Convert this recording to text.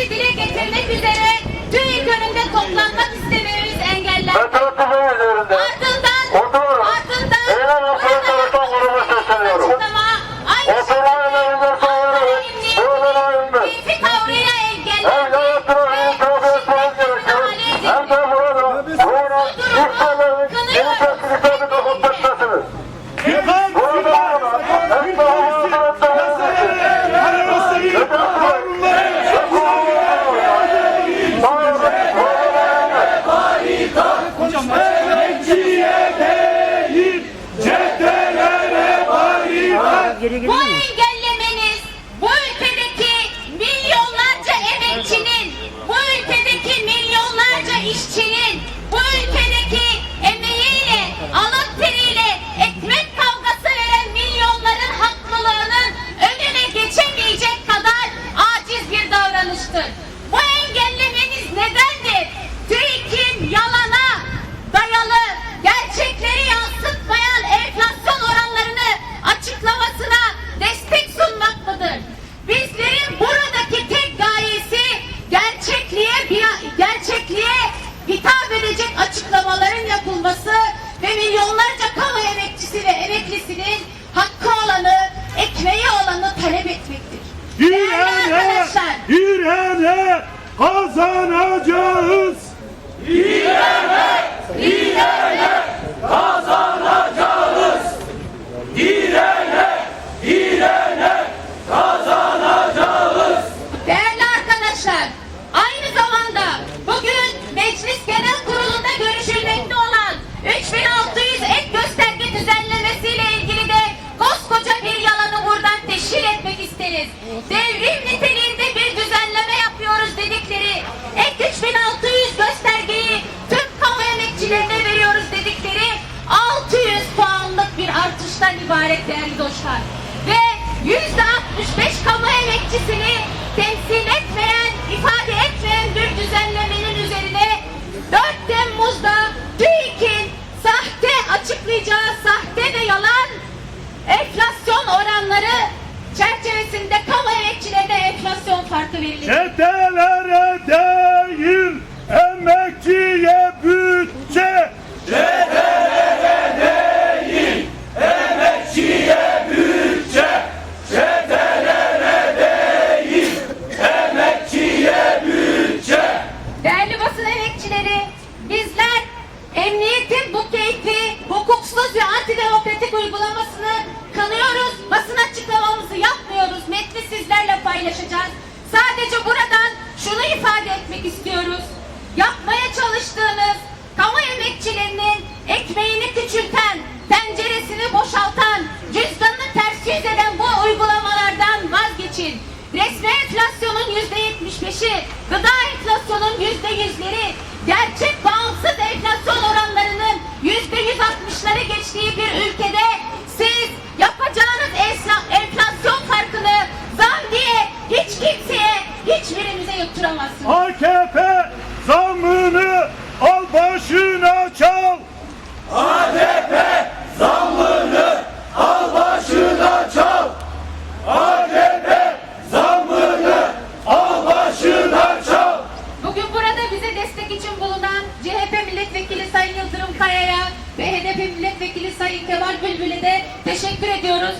tepkimizi dile getirmek üzere TÜİK önünde toplanmak istememiz engellendi. Metrotuzun üzerinde. Ardından, Oturuyorum. ardından, Eylem yapılan çalışan grubu sesleniyorum. açıklama, aynı Oturma eyleminden sonra buradan ayrıldı. Keyfi tavrıyla Hem engellendi. yavaş trafiğin trafiğe etmeniz gerekiyor. Hem de burada sonra işçilerin yeni tespitlerini kapatmaktasınız. Dikkat! Burada olmadan hem de havaalanı etmeniz Arabasını Emekçiye değil, caddelere barikat. Arkadaşlar, direne kazanacağız. Değerli arkadaşlar, aynı zamanda bugün Meclis Genel Kurulu'nda görüşülmekte olan 3600 ek gösterge düzenlemesiyle ilgili de koskoca bir yalanı buradan teşhir etmek isteriz. Devrim niteliğinde ibaret değerli dostlar. Ve yüzde 65 kamu emekçisini temsil etmeyen, ifade etmeyen bir düzenlemenin üzerine 4 Temmuz'da TÜİK'in sahte açıklayacağı sahte ve yalan enflasyon oranları çerçevesinde kamu emekçilerine enflasyon farkı verilecek. Caddelere çalıştığınız kamu emekçilerinin ekmeğini küçülten, tenceresini boşaltan, cüzdanını ters yüz eden bu uygulamalardan vazgeçin. Resmi enflasyonun yüzde yetmiş beşi, gıda enflasyonun yüzde yüzleri, gerçek bağımsız enflasyon oranlarının yüzde yüz altmışları geçtiği bir ülkede siz yapacağınız enflasyon farkını zam diye hiç kimseye, hiçbirimize yutturamazsınız. AKP zammını başına çal. ADP zammını al başına çal. ADP zammını al başına çal. Bugün burada bize destek için bulunan CHP milletvekili Sayın Yıldırım Kaya'ya ve HDP milletvekili Sayın Kemal Bülbül'e de teşekkür ediyoruz.